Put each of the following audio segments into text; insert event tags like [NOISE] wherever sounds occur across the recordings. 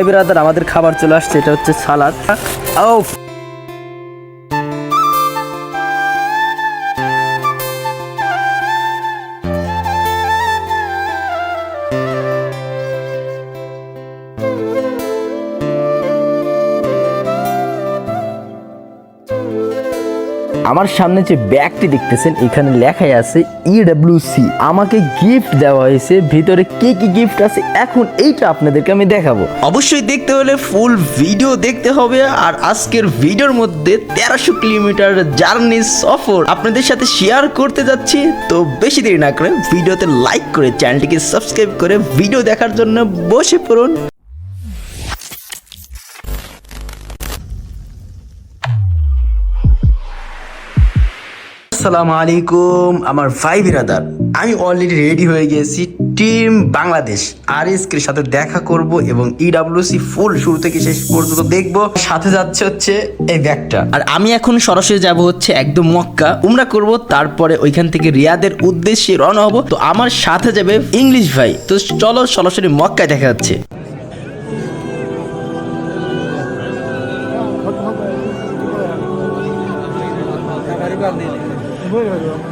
ভাই বিরাদার আমাদের খাবার চলে আসছে এটা হচ্ছে সালাদ। আমার সামনে যে ব্যাগটি দেখতেছেন, এখানে লেখাই আছে ইডব্লিউসি আমাকে গিফট দেওয়া হয়েছে, ভিতরে কি কি গিফট আছে, এখন এইটা আপনাদেরকে আমি দেখাবো। অবশ্যই দেখতে হলে ফুল ভিডিও দেখতে হবে, আর আজকের ভিডিওর মধ্যে তেরোশো কিলোমিটার জার্নি সফর আপনাদের সাথে শেয়ার করতে যাচ্ছি। তো বেশি দেরি না করে ভিডিওতে লাইক করে চ্যানেলটিকে সাবস্ক্রাইব করে ভিডিও দেখার জন্য বসে পড়ুন। আসসালামু আলাইকুম, আমার ভাই বিরাদার। আমি অলরেডি রেডি হয়ে গেছি টিম বাংলাদেশ আর এর সাথে দেখা করব এবং E ইডাব্লিউসি ফুল শুরু থেকে শেষ পর্যন্ত দেখব। সাথে যাচ্ছে হচ্ছে এই ব্যাগটা। আর আমি এখন সরাসরি যাব হচ্ছে একদম মক্কা। উমরা করব, তারপরে ওইখান থেকে রিয়াদের উদ্দেশ্যে রওনা হব। তো আমার সাথে যাবে ইংলিশ ভাই। তো চলো সরাসরি মক্কায় দেখা যাচ্ছে Bueno.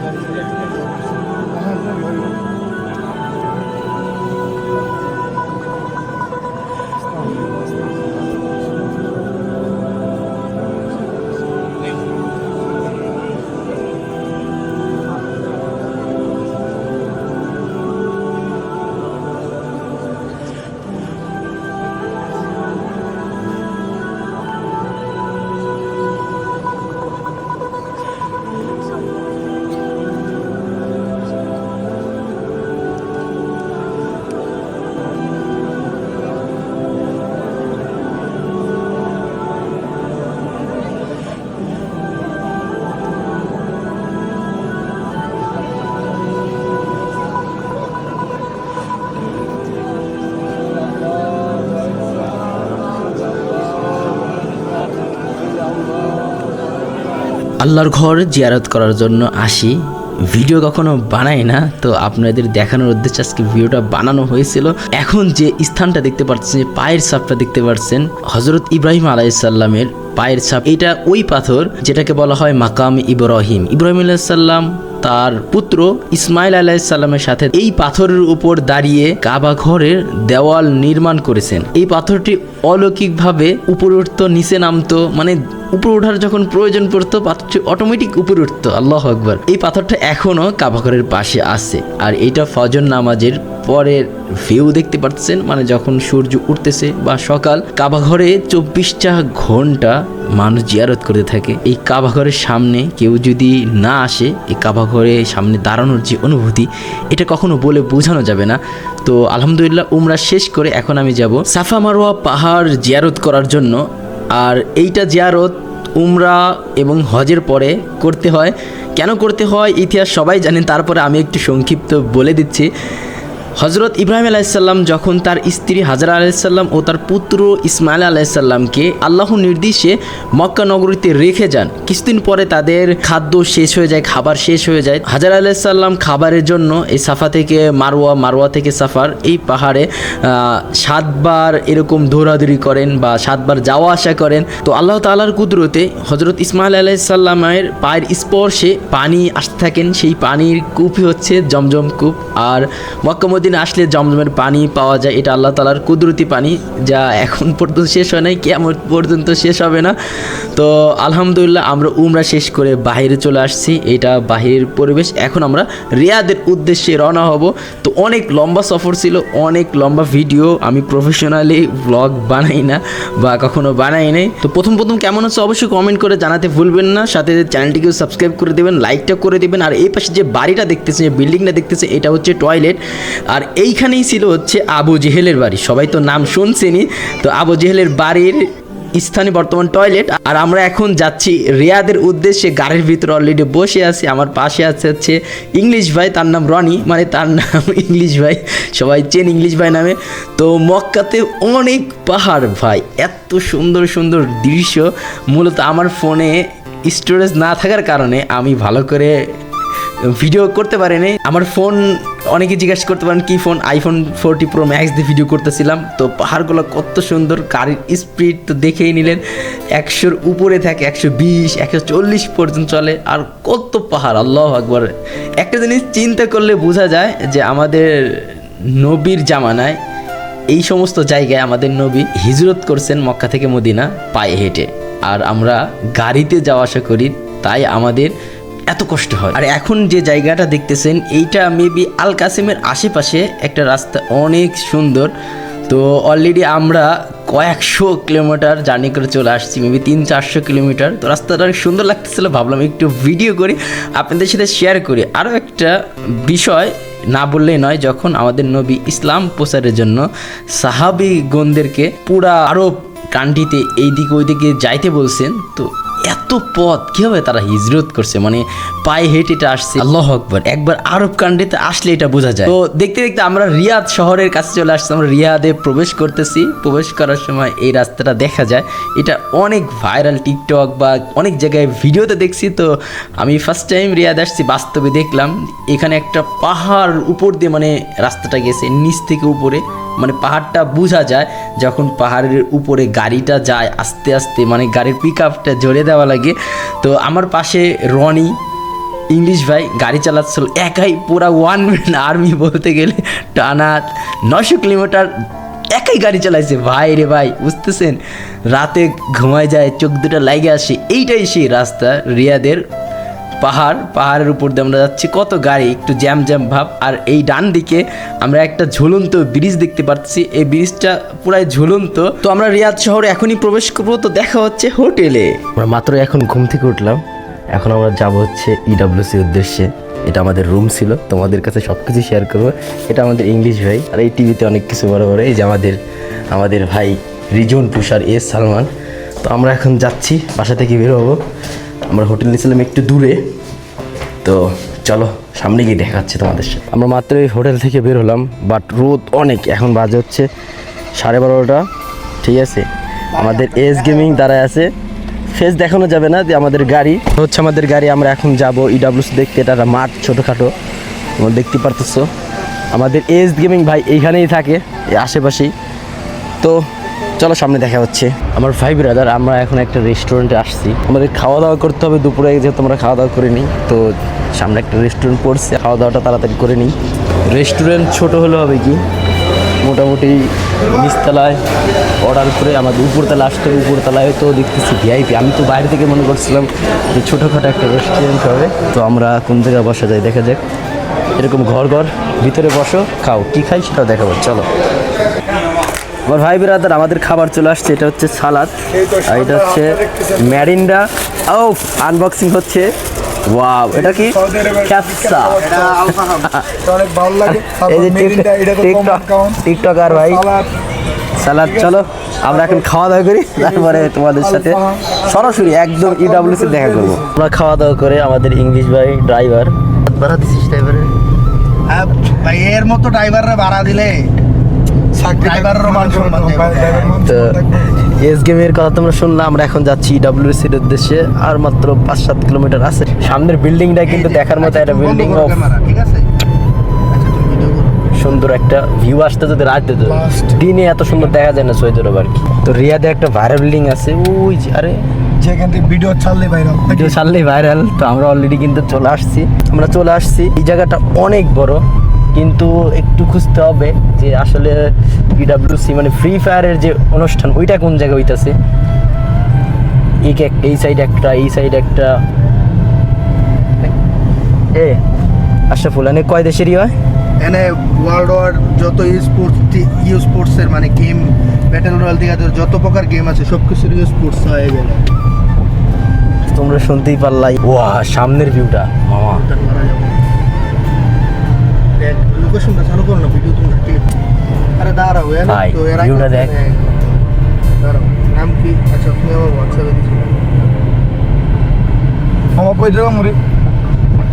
আল্লাহর ঘর জিয়ারত করার জন্য আসি। ভিডিও কখনো বানাই না, তো আপনাদের দেখানোর উদ্দেশ্যে আজকে ভিডিওটা বানানো হয়েছিল। এখন যে স্থানটা দেখতে পাচ্ছেন যে পায়ের ছাপটা দেখতে পাচ্ছেন হজরত ইব্রাহিম আলাইসাল্লামের পায়ের ছাপ। এটা ওই পাথর যেটাকে বলা হয় মাকাম ইব্রাহিম। ইব্রাহিম আলাইসাল্লাম তার পুত্র ইসমাইল আলাইসাল্লামের সাথে এই পাথরের উপর দাঁড়িয়ে কাবা ঘরের দেওয়াল নির্মাণ করেছেন। এই পাথরটি অলৌকিকভাবে উপরে উঠতো, নিচে নামতো মানে উপরে ওঠার যখন প্রয়োজন পড়তো, পাথরটি অটোমেটিক উপরে উঠতো। আল্লাহ আকবর। এই পাথরটা এখনও কাবাঘরের পাশে আছে। আর এটা ফজর নামাজের পরের ভিউ দেখতে পাচ্ছেন মানে যখন সূর্য উঠতেছে বা সকাল কাবাঘরে চব্বিশটা ঘণ্টা মানুষ জিয়ারত করতে থাকে। এই কাবাঘরের সামনে কেউ যদি না আসে, এই কাবাঘরে সামনে দাঁড়ানোর যে অনুভূতি, এটা কখনো বলে বোঝানো যাবে না। তো আলহামদুলিল্লাহ, উমরা শেষ করে এখন আমি যাব। সাফা মারোয়া পাহাড় জিয়ারত করার জন্য আর এইটা জিয়ারত উমরা এবং হজের পরে করতে হয়। কেন করতে হয়? ইতিহাস সবাই জানেন তারপরে আমি একটু সংক্ষিপ্ত বলে দিচ্ছি। হজরত ইব্রাহিম আলাইসাল্লাম যখন তার স্ত্রী হাজারা আলাইসাল্লাম ও তার পুত্র ইসমাইল আলাইসাল্লামকে আল্লাহ নির্দেশে মক্কা নগরীতে রেখে যান, কিছুদিন পরে তাদের খাদ্য শেষ হয়ে যায়, খাবার শেষ হয়ে যায়। হাজার আলাইসাল্লাম খাবারের জন্য এই সাফা থেকে মারোয়া মারোয়া থেকে সাফার এই পাহাড়ে সাতবার এরকম দৌড়াদৌড়ি করেন বা সাতবার যাওয়া আসা করেন। তো আল্লাহ তালার কুদরতে হজরত ইসমাইল আলাইসাল্লামের পায়ের স্পর্শে পানি আসতে থাকেন। সেই পানির কূপই হচ্ছে জমজম কূপ। আর মক্কা মদিনা আসলে জমজমের পানি পাওয়া যায়, এটা আল্লাহ তালার কুদরতি পানি, যা এখন পর্যন্ত শেষ হয় নাই কেমন পর্যন্ত শেষ হবে না। তো আলহামদুলিল্লাহ আমরা উমরা শেষ করে বাইরে চলে আসছি, এটা বাহিরের পরিবেশ। এখন আমরা রিয়াদের উদ্দেশ্যে রওনা হব। তো অনেক লম্বা সফর ছিল, অনেক লম্বা ভিডিও, আমি প্রফেশনালি ব্লগ বানাই না বা কখনো বানাই নাই। তো প্রথম প্রথম কেমন হচ্ছে অবশ্যই কমেন্ট করে জানাতে ভুলবেন না, সাথে চ্যানেলটিকেও সাবস্ক্রাইব করে দেবেন লাইকটা করে দেবেন, আর এই পাশে যে বাড়িটা দেখতেছে যে বিল্ডিংটা দেখতেছে এটা হচ্ছে টয়লেট আর এইখানেই ছিল হচ্ছে আবু জেহেলের বাড়ি। সবাই তো নাম শুনছেনি তো আবু জেহেলের বাড়ির স্থানে বর্তমান টয়লেট। আর আমরা এখন যাচ্ছি রিয়াদের উদ্দেশ্যে। গাড়ির ভিতরে অলরেডি বসে আছি। আমার পাশে আছে হচ্ছে ইংলিশ ভাই। তার নাম রনি। মানে তার নাম [LAUGHS] ইংলিশ ভাই। সবাই চেন ইংলিশ ভাই নামে। তো মক্কাতে অনেক পাহাড় ভাই। এত সুন্দর সুন্দর দৃশ্য। মূলত আমার ফোনে স্টোরেজ না থাকার কারণে আমি ভালো করে ভিডিও করতে পারেনি। আমার ফোন, অনেকে জিজ্ঞাসা করতে পারেন, কি phone? IPhone forty pro max দিয়ে ভিডিও করতেছিলাম। তো পাহাড়গুলো কত সুন্দর, গাড়ির স্পিড তো দেখেই নিলেন। একশোর উপরে থাকে, একশো বিশ, একশো চল্লিশ পর্যন্ত চলে। আর কত পাহাড়, আল্লাহ আকবর। একটা জিনিস চিন্তা করলে বোঝা যায় যে আমাদের নবীর জামানায় এই সমস্ত জায়গায় আমাদের নবী হিজরত করছেন মক্কা থেকে মদিনা পায়ে হেঁটে। আর আমরা গাড়িতে যাওয়া আসা করি, তাই আমাদের এত কষ্ট হয়। আর এখন যে জায়গাটা দেখতেছেন, এইটা মেবি আল কাসিমের আশেপাশে একটা রাস্তা অনেক সুন্দর। তো অলরেডি আমরা কয়েকশো কিলোমিটার জার্নি করে চলে আসছি মেবি তিন চারশো কিলোমিটার। তো রাস্তাটা অনেক সুন্দর লাগতেছিল, ভাবলাম একটু ভিডিও করি, আপনাদের সাথে শেয়ার করি। আরও একটা বিষয় না বললেই নয়, যখন আমাদের নবী ইসলাম প্রচারের জন্য সাহাবিগণদেরকে পুরা আরব কান্ট্রিতে এইদিকে ওইদিকে যাইতে বলছেন, তো এত পথ কীভাবে তারা হিজরত করছে? মানে পায়ে হেঁটে এটা আসছে। আল্লাহ আকবর। একবার আরব কান্ট্রিতে আসলে এটা বোঝা যায়। তো দেখতে দেখতে আমরা রিয়াদ শহরের কাছে চলে আসছি। আমরা রিয়াদে প্রবেশ করতেছি। প্রবেশ করার সময় এই রাস্তাটা দেখা যায়। এটা অনেক ভাইরাল টিকটক বা অনেক জায়গায় ভিডিওতে দেখছি। তো আমি ফার্স্ট টাইম রিয়াদ আসছি, বাস্তবে দেখলাম। এখানে একটা পাহাড় উপর দিয়ে মানে রাস্তাটা গেছে, নিচ থেকে উপরে। মানে পাহাড়টা বোঝা যায় যখন পাহাড়ের উপরে গাড়িটা যায় আস্তে আস্তে মানে গাড়ির পিক আপটা জোরে দেওয়া লাগে। তো আমার পাশে রনি, ইংলিশ ভাই গাড়ি চালাচ্ছিল। একাই পুরা ওয়ান ম্যান আর্মি বলতে গেলে টানা নশো কিলোমিটার একাই গাড়ি চালাইছে। ভাই রে ভাই, বুঝতেছেন? রাতে ঘুমায় যায়, চোখ দুটো লাগে আসে। এইটাই সেই রাস্তা রিয়াদের পাহাড়, পাহাড়ের উপর দিয়ে আমরা যাচ্ছি। কত গাড়ি, একটু জ্যাম জ্যাম ভাব। আর এই ডান দিকে আমরা একটা ঝুলন্ত ব্রিজ দেখতে পাচ্ছি। এই ব্রিজটা পুরাই ঝুলন্ত। তো আমরা রিয়াদ শহরে এখনই প্রবেশ করব। তো দেখা হচ্ছে হোটেলে। আমরা মাত্র এখন ঘুম থেকে উঠলাম। এখন আমরা যাব হচ্ছে ইডাব্লিউসি উদ্দেশ্যে। এটা আমাদের রুম ছিল। তোমাদের কাছে সব কিছু শেয়ার করব। এটা আমাদের ইংলিশ ভাই। আর এই টিভিতে অনেক কিছু বড় বড়। এই যে আমাদের আমাদের ভাই রিজন তুষার এস সালমান। তো আমরা এখন যাচ্ছি। বাসা থেকে বের হব। আমরা হোটেল নিয়েছিলাম একটু দূরে। তো চলো, সামনে গিয়ে দেখাচ্ছি তোমাদের সাথে। আমরা মাত্র এই হোটেল থেকে বের হলাম বাট রোদ অনেক, এখন বাজে হচ্ছে সাড়ে বারোটা, ঠিক আছে? আমাদের এস গেমিং দাঁড়ায় আছে। ফেস দেখানো যাবে না যে আমাদের গাড়ি। হচ্ছে আমাদের গাড়ি, আমরা এখন যাব ইডাব্লিউসি দেখতে, এটা মাঠ ছোটোখাটো, তোমরা দেখতে পারতেছো। আমাদের এস গেমিং ভাই এইখানেই থাকে আশেপাশেই। তো চলো সামনে দেখা হচ্ছে। আমার ভাই ব্রাদার আমরা এখন একটা রেস্টুরেন্টে আসছি। আমাদের খাওয়া দাওয়া করতে হবে দুপুরে যেহেতু আমরা খাওয়া দাওয়া করে নিই। তো সামনে একটা রেস্টুরেন্ট পড়ছে খাওয়া দাওয়াটা তাড়াতাড়ি করে নিই। রেস্টুরেন্ট ছোট হলে হবে কি? মোটামুটি নিচতলায় অর্ডার করে আমাদের উপরতলা আসতে উপরতলায়। তো দেখতেছি ভিআইপি আমি তো বাইরে থেকে মনে করছিলাম যে ছোটোখাটো একটা রেস্টুরেন্ট হবে। তো আমরা কোন জায়গায় বসা যায় দেখা যাক। এরকম ঘর ঘর ভিতরে বসো খাও। কী খাই সেটাও দেখাবো। চলো। আমার ভাই বিরাদার আমাদের খাবার চলে আসছে এটা হচ্ছে সালাদ। আর এটা হচ্ছে ম্যারিন্ডা। ও আনবক্সিং হচ্ছে। ওয়াও এটা কি? ক্যাপসা। অনেক ভালো লাগে এই যে টিকটক টিকটকার ভাই। সালাদ চলো আমরা এখন খাওয়া দাওয়া করি তারপরে তোমাদের সাথে সরাসরি একদম ইডাব্লিউসি দেখা করব। আমরা খাওয়া দাওয়া করে আমাদের ইংলিশ ভাই ড্রাইভার ভাড়া দিছিস ড্রাইভারের হ্যাঁ, ভাই এর মতো ড্রাইভাররা ভাড়া দিলে ড্রাইভারেরও মান সম্মান দেবে। তো এস গেমের কথা তোমরা শুনলাম আমরা এখন যাচ্ছি ইডাব্লিউসির উদ্দেশ্যে আর মাত্র পাঁচ সাত কিলোমিটার আছে। সামনের বিল্ডিংটা কিন্তু দেখার মতো একটা বিল্ডিং অফ ক্যামেরা, ঠিক আছে? আচ্ছা সুন্দর একটা ভিউ আসতে যদি রাত দিত দিনে এত সুন্দর দেখা যায় না সৈয়দ আর কি। তো রিয়াদে একটা ভাইরাল বিল্ডিং আছে ওই যে আরে। যেখান থেকে ভিডিও ছাড়লে ভিডিও ছাড়লেই ভাইরাল তো আমরা অলরেডি কিন্তু চলে আসছি। আমরা চলে আসছি এই জায়গাটা অনেক বড়। কিন্তু একটু খুঁজতে হবে যে আসলে পিডাব্লিউসি মানে ফ্রি ফায়ারের যে অনুষ্ঠান ওইটা কোন জায়গায় হইতাছে? এই এই সাইড একটা এই সাইড একটা। এ আশরাফুল এনে কয় দেশেরই হয়? এনে ওয়ার্ল্ড ওয়ার যত স্পোর্টস ইউ স্পোর্টসের মানে গেম ব্যাটেল রয়্যাল থেকে যত প্রকার গেম আছে সব কিছুর ইউ স্পোর্টস হয়ে গেলে। তোমরা শুনতেই পারলাই। ওয়া সামনের ভিউটা মামা। লোকেশনটা চালু করো না ভিডিও আরে দাঁড়াও ভাই, তো এর আগে দেখ। দাঁড়াও নাম কি? আচ্ছা তুমি আমার হোয়াটসঅ্যাপে দিচ্ছি আমার কই মরি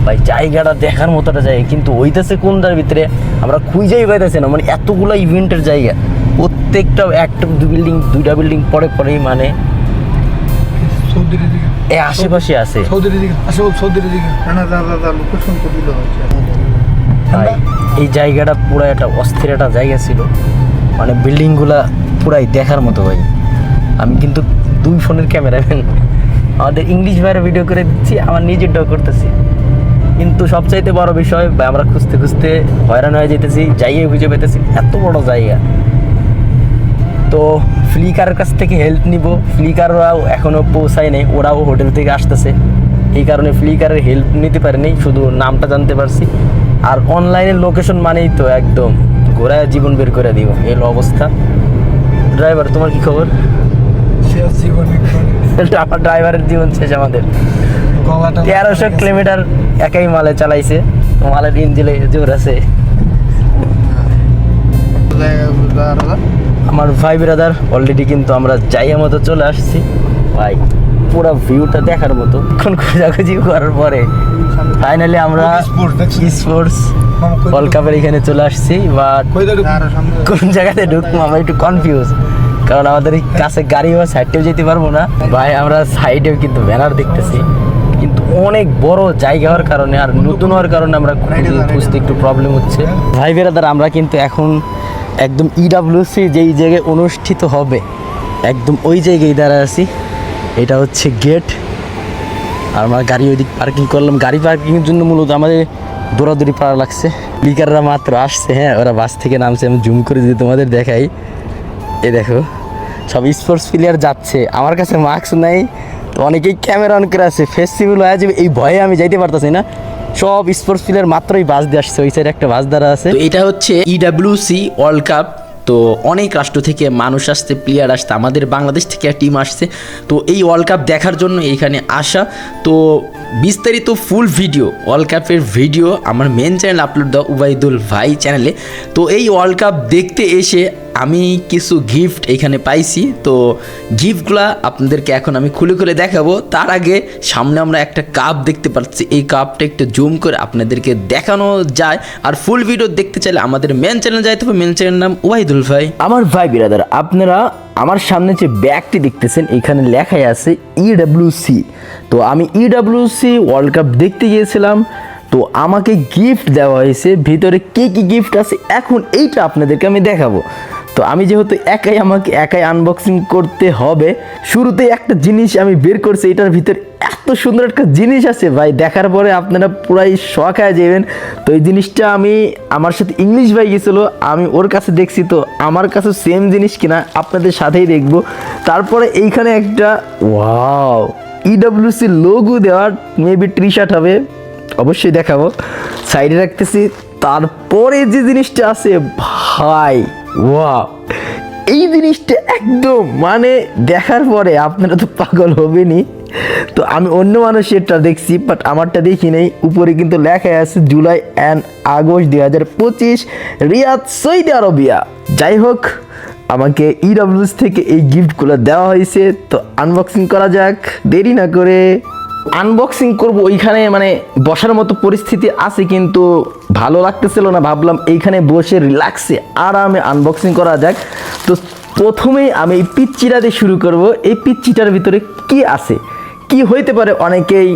ভাই জায়গাটা দেখার মতো একটা জায়গা কিন্তু ওইটাছে কোনটার ভিতরে আমরা খুঁজেই পাইতেছি না। মানে এতগুলো ইভেন্টের জায়গা প্রত্যেকটা একটা দু বিল্ডিং দুইটা বিল্ডিং পরে পরেই মানে এই আশেপাশে আছে। সৌদির দিকে আসল সৌদির দিকে না না লোকেশন তো দিল হচ্ছে এই জায়গাটা পুরো একটা অস্থির একটা জায়গা ছিল। মানে বিল্ডিংগুলা পুরাই দেখার মতো ভাই আমি কিন্তু দুই ফোনের ক্যামেরাম্যান। আমাদের ইংলিশ বাইরে ভিডিও করে দিচ্ছি, আমার নিজের নিজেরটাও করতেছি। কিন্তু সবচাইতে বড় বিষয়, ভাই, আমরা খুঁজতে খুঁজতে হয়রান হয়ে যেতেছি জায়গায় খুঁজে পেতেছি, এত বড় জায়গা। তো ফ্লিকারের কাছ থেকে হেল্প নিব। ফ্লিকাররাও এখনও পৌঁছায় নেই, ওরাও হোটেল থেকে আসতেছে। এই কারণে ফ্লিকারের হেল্প নিতে পারিনি, শুধু নামটা জানতে পারছি। আর অনলাইনের লোকেশন মানেই তো একদম ঘোরায় জীবন বের করে দিব এই অবস্থা। ড্রাইভার তোমার কি খবর? [LAUGHS] আমার ড্রাইভারের জীবন শেষ আমাদের। তেরোশো কিলোমিটার একাই মালে চালাইছে মালের ইঞ্জিলে জোর আছে। আমার ভাই ব্রাদার অলরেডি কিন্তু আমরা জায়গা মতো চলে আসছি। ভাই পুরো ভিউটা দেখার মতো। কোন খোঁজাখুঁজি করার পরে ফাইনালি আমরা স্পোর্টস ওয়ার্ল্ড কাপের এখানে চলে আসছি বাট দাঁড়ু কোন জায়গাতে ঢুকবো? আমরা একটু কনফিউজ কারণ আমাদের এই কাছে গাড়ি বা সাইডেও যেতে পারব না। ভাই আমরা সাইডেও কিন্তু ব্যানার দেখতেছি কিন্তু অনেক বড় জায়গা হওয়ার কারণে আর নতুন হওয়ার কারণে আমরা খুঁজে- খুঁজতে একটু প্রবলেম হচ্ছে। ভাই বেরাদার আমরা কিন্তু এখন একদম E ইডাব্লিউসি যেই জায়গায় অনুষ্ঠিত হবে একদম ওই জায়গায় দাঁড়ায় আছি। এটা হচ্ছে গেট আর আমরা গাড়ি ওইদিক পার্কিং করলাম। গাড়ি পার্কিংয়ের জন্য মূলত আমাদের দৌড়াদৌড়ি পাড়া লাগছে। লিকাররা মাত্র আসছে হ্যাঁ ওরা বাস থেকে নামছে। আমি জুম করে যদি তোমাদের দেখাই। এ দেখো, সব স্পোর্টস প্লেয়ার যাচ্ছে। আমার কাছে মাস্ক নাই, তো অনেকেই ক্যামেরা অন করে আছে। ফেস্টিভ্যাল হয়ে যাবে, এই ভয়ে আমি যাইতে পারতেছি না। সব স্পোর্টস প্লেয়ার মাত্রই বাস দিয়ে আসছে, ওই সাইডে একটা বাস দ্বারা আছে। এটা হচ্ছে ইডাব্লিউসি ওয়ার্ল্ড কাপ তো অনেক রাষ্ট্র থেকে মানুষ আসছে প্লেয়ার আসতে আমাদের বাংলাদেশ থেকে টিম আসছে। তো এই ওয়ার্ল্ড কাপ দেখার জন্য এখানে আসা। তো বিস্তারিত ফুল ভিডিও ওয়ার্ল্ড কাপের ভিডিও আমার মেন চ্যানেল আপলোড দেওয়া উবাইদুল ভাই চ্যানেলে তো এই ওয়ার্ল্ড কাপ দেখতে এসে আমি কিছু গিফট এখানে পাইছি, তো গিফটগুলা আপনাদেরকে এখন আমি খুলে খুলে দেখাবো। তার আগে সামনে আমরা একটা কাপ দেখতে পাচ্ছি। এই কাপটা একটু জুম করে আপনাদেরকে দেখানো যায়। আর ফুল ভিডিও দেখতে চাইলে আমাদের মেন চ্যানেল যাইতে হবে। মেন চ্যানেল নাম ওয়াহিদুল ভাই। আমার ভাই বিরাদার আপনারা আমার সামনে যে ব্যাগটি দেখতেছেন, এখানে লেখাই আছে ইডাব্লিউসি তো আমি ইডাব্লিউসি ওয়ার্ল্ড কাপ দেখতে গিয়েছিলাম। তো আমাকে গিফট দেওয়া হয়েছে। ভিতরে কী কী গিফট আছে? এখন এইটা আপনাদেরকে আমি দেখাবো। তো আমি যেহেতু একাই আমাকে একাই আনবক্সিং করতে হবে শুরুতেই একটা জিনিস আমি বের করছি, এটার ভিতরে এত সুন্দর একটা জিনিস আছে ভাই, দেখার পরে আপনারা পুরাই শখ হয়ে যাবেন। তো এই জিনিসটা আমি আমার সাথে ইংলিশ ভাই গেছিল, আমি ওর কাছে দেখছি, তো আমার কাছে সেম জিনিস কিনা আপনাদের সাথেই দেখব। তারপরে এইখানে একটা ওয়াও ইডব্লিউসি লোগো দেওয়ার মেবি টি শার্ট হবে, অবশ্যই দেখাবো। সাইডে রাখতেছি, তারপরে যে জিনিসটা আছে, ভাই ওয়াও এই জিনিসটা একদম মানে দেখার পরে আপনারা তো পাগল হবেনই। তো আমি অন্য মানুষেরটা দেখছি বাট আমারটা দেখি নেই। উপরে কিন্তু লেখা আছে, জুলাই অ্যান্ড আগস্ট দুই হাজার পঁচিশ, রিয়াদ, সৌদি আরবিয়া। যাই হোক, আমাকে ইডব্লিউএস থেকে এই গিফটগুলো দেওয়া হয়েছে, তো আনবক্সিং করা যাক। দেরি না করে। আনবক্সিং করব ওইখানে মানে বসার মতো পরিস্থিতি আছে, কিন্তু ভালো লাগতেছিল না। ভাবলাম এইখানে বসে রিল্যাক্সে আরামে আনবক্সিং করা যাক। তো প্রথমেই আমি এই পিচ্চিটা দিয়ে শুরু করব। এই পিচ্চিটার ভিতরে কি আছে? কি হইতে পারে? অনেকেই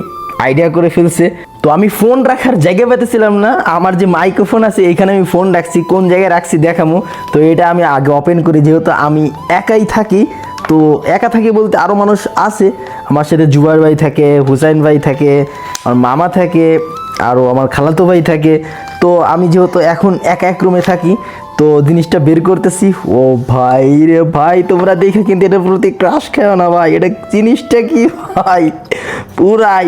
আইডিয়া করে ফেলছে। তো আমি ফোন রাখার জায়গা পেতেছিলাম না। আমার যে মাইক্রোফোন আছে এখানে আমি ফোন রাখছি, কোন জায়গায় রাখছি দেখামো। তো এটা আমি আগে ওপেন করি, যেহেতু আমি একাই থাকি, তো একা থাকি বলতে আরও মানুষ আছে। আমার সাথে জুবার ভাই থাকে, হুসাইন ভাই থাকে, আমার মামা থাকে আরও আমার খালাতো ভাই থাকে। তো আমি যেহেতু এখন এক এক রুমে থাকি, তো জিনিসটা বের করতেছি। ও ভাই রে ভাই, তোমরা দেখে কিন্তু এটার প্রতি ক্রাশ খেও না ভাই। এটা জিনিসটা কি ভাই? পুরাই।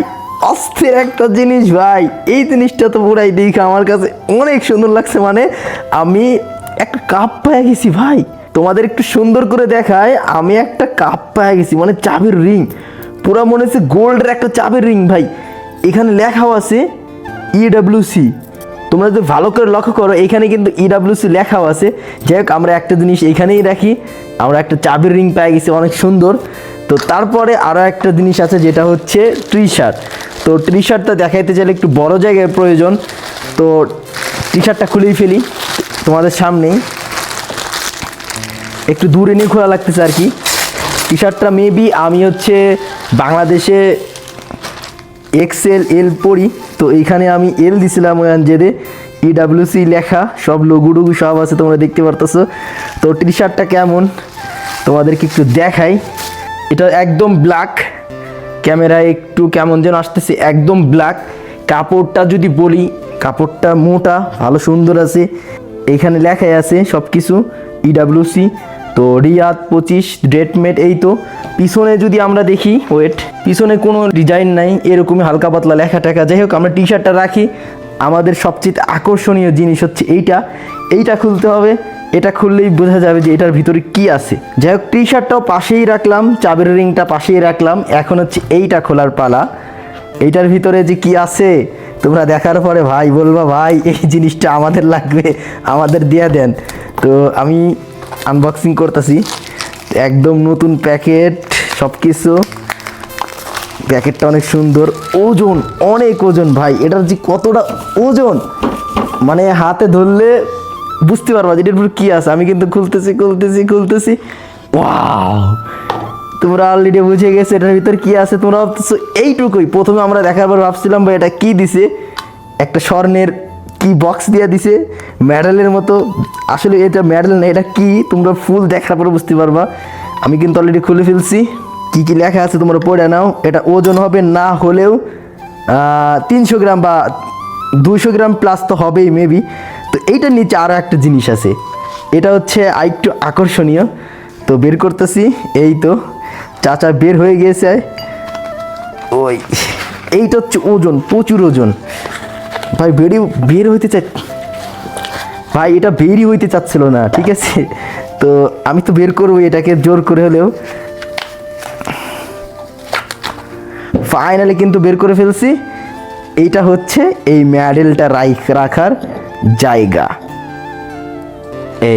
অস্থির একটা জিনিস ভাই। এই জিনিসটা তো পুরাই দেখে আমার কাছে অনেক সুন্দর লাগছে। মানে আমি একটা কাপ পেয়ে গেছি ভাই। তোমাদের একটু সুন্দর করে দেখায় আমি একটা কাপ পেয়ে গেছি মানে চাবির রিং। পুরা মনে হচ্ছে গোল্ডের একটা চাবির রিং ভাই। এখানে লেখাও আছে ইডব্লিউসি তোমরা যদি ভালো করে লক্ষ্য করো, এখানে কিন্তু ইডাব্লিউসি লেখাও আছে। যাই হোক, আমরা একটা জিনিস এখানেই রাখি। আমরা একটা চাবির রিং পেয়ে গেছি, অনেক সুন্দর। তো তারপরে আরও একটা জিনিস আছে যেটা হচ্ছে টি শার্ট তো টি শার্টটা দেখাইতে চাইলে একটু বড় জায়গায় প্রয়োজন। তো টি শার্টটা খুলেই ফেলি তোমাদের সামনেই। একটু দূরে নিয়ে খোলা লাগতেছে আর কি। টি শার্টটা মেবি আমি হচ্ছে বাংলাদেশে এক্সেল এল পড়ি। তো এইখানে আমি এল দিছিলাম ওই জেদে ইডাব্লিউসি লেখা, সব লোগো টুগু সব আছে, তোমরা দেখতে পারতেছো। তো টি শার্টটা কেমন? তোমাদেরকে একটু দেখাই। এটা একদম ব্ল্যাক ক্যামেরায় একটু কেমন যেন আসতেছে, একদম ব্ল্যাক কাপড়টা যদি বলি, কাপড়টা মোটা, ভালো সুন্দর আছে। এখানে লেখাই আছে সব কিছু ইডাব্লিউসি তো রিয়াদ পঁচিশ ডেটমেট এই তো। পিছনে যদি আমরা দেখি ওয়েট পিছনে কোনো ডিজাইন নাই, এরকমই হালকা পাতলা লেখা টেখা। যাই হোক, আমরা টি শার্টটা রাখি। আমাদের সবচেয়ে আকর্ষণীয় জিনিস হচ্ছে এইটা। এইটা খুলতে হবে। এটা খুললেই বোঝা যাবে যে এটার ভিতরে কি আছে। যাই হোক টি শার্টটাও পাশেই রাখলাম, চাবের রিংটা পাশেই রাখলাম। এখন হচ্ছে এইটা খোলার পালা। এইটার ভিতরে যে কি আছে, তোমরা দেখার পরে ভাই বলবা, ভাই, এই জিনিসটা আমাদের লাগবে, আমাদের দিয়ে দেন। তো আমি আনবক্সিং করতেছি। একদম নতুন প্যাকেট সব কিছু প্যাকেটটা অনেক সুন্দর। ওজন, অনেক ওজন ভাই। এটার যে কতটা ওজন মানে হাতে ধরলে বুঝতে পারবা যে এটার কী আছে। আমি কিন্তু খুলতেছি খুলতেছি খুলতেছি। ওয়াও তোমরা অলরেডি বুঝে গেছে এটার ভিতর কি আছে। তোমরা ভাবতেছো, এইটুকুই। প্রথমে আমরা দেখার পর ভাবছিলাম, ভাই, এটা কি দিছে? একটা স্বর্ণের কি বক্স দিয়ে দিছে? মেডেলের মতো। আসলে এটা মেডেল না, এটা কি? তোমরা ফুল দেখার পর বুঝতে পারবা। আমি কিন্তু অলরেডি খুলে ফেলছি। কি কি লেখা আছে তোমরা পড়ে নাও। এটা ওজন হবে না হলেও তিনশো গ্রাম বা দুশো গ্রাম প্লাস তো হবেই মেবি তো এইটার নিচে আরও একটা জিনিস আছে। এটা হচ্ছে আরেকটু আকর্ষণীয়। তো বের করতেছি, এই তো। চাচা বের হয়ে গিয়েছে ওই, এইটা হচ্ছে ওজন, প্রচুর ওজন। ভাই, বেরি, বের হইতে চাই। ভাই, এটা বেরই হইতে চাচ্ছিল না, ঠিক আছে? তো আমি তো বের করব এটাকে জোর করে হলেও। ফাইনালি কিন্তু বের করে ফেলছি। এইটা হচ্ছে এই মেডেলটা রাইখ রাখার জায়গা।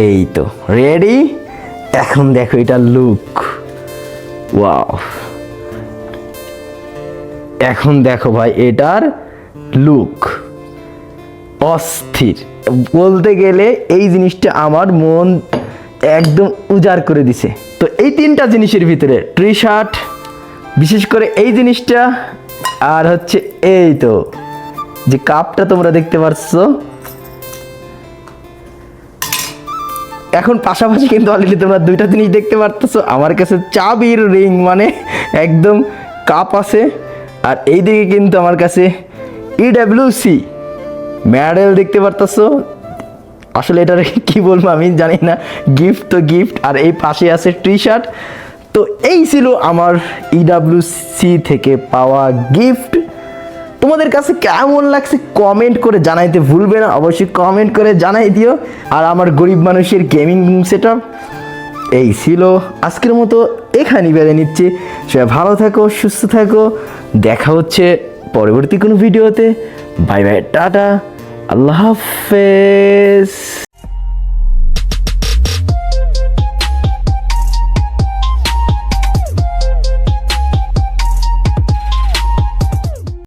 এই তো রেডি এখন দেখো এটা লুক ওয়াও এখন দেখো ভাই, এটার লুক অস্থির। বলতে গেলে এই জিনিসটা আমার মন একদম উজাড় করে দিছে। তো এই তিনটা জিনিসের ভিতরে টি শার্ট বিশেষ করে এই জিনিসটা, আর হচ্ছে এই তো, যে কাপটা তোমরা দেখতে পাচ্ছ এখন পাশাপাশি কিন্তু অলরেডি তোমরা দুইটা জিনিস দেখতে পারতেছো। আমার কাছে চাবির রিং মানে একদম কাপ আছে। আর এইদিকে কিন্তু আমার কাছে ইডাব্লিউসি মেডেল দেখতে পারতেছো। আসলে এটার কি বলব আমি জানি না। গিফট তো গিফট আর এই পাশে আছে টি শার্ট তো এই ছিল আমার ইডাব্লিউসি থেকে পাওয়া গিফট তোমাদের কাছে কেমন লাগছে কমেন্ট করে জানাইতে ভুলবে না। অবশ্যই কমেন্ট করে জানাই দিও। আর আমার গরিব মানুষের গেমিং সেট এই ছিল আজকের মতো। এখানেই বেড়ে নিচ্ছি। সবাই ভালো থাকো, সুস্থ থাকো। দেখা হচ্ছে পরবর্তী কোনো ভিডিওতে বাই বাই টাটা। আল্লাহ হাফেজ।